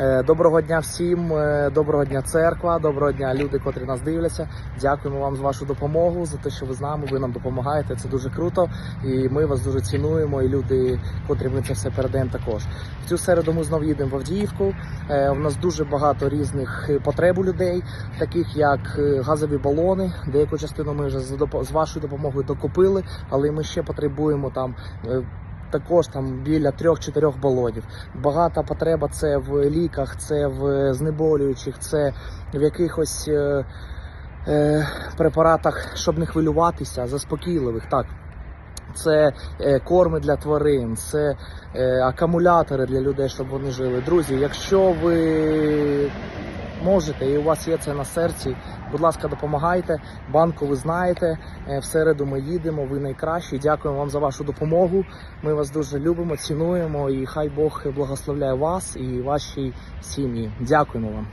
Е, Доброго дня всім, е, доброго дня, церква, доброго дня, люди, котрі нас дивляться. Дякуємо вам за вашу допомогу, за те, що ви з нами, ви нам допомагаєте. Це дуже круто. І ми вас дуже цінуємо. І люди, котрі ми це все передаємо, також. В цю середу ми знов їдемо в Авдіївку. Е, У нас дуже багато різних е, потреб у людей, таких як е, газові балони. Деяку частину ми вже з вашою допомогою докупили, але ми ще потребуємо там. Також там біля трьох-чотирьох балонів. Багата потреба це в ліках, це в знеболюючих, це в якихось е, е, препаратах, щоб не хвилюватися, заспокійливих. Так. Це е, корми для тварин, це е, акумулятори для людей, щоб вони жили. Друзі, якщо ви можете і у вас є це на серці, будь ласка, допомагайте. Банку ви знаєте. Е, В середу ми їдемо. Ви найкращі. Дякуємо вам за вашу допомогу. Ми вас дуже любимо, цінуємо і хай Бог благословляє вас і ваші сім'ї. Дякуємо вам.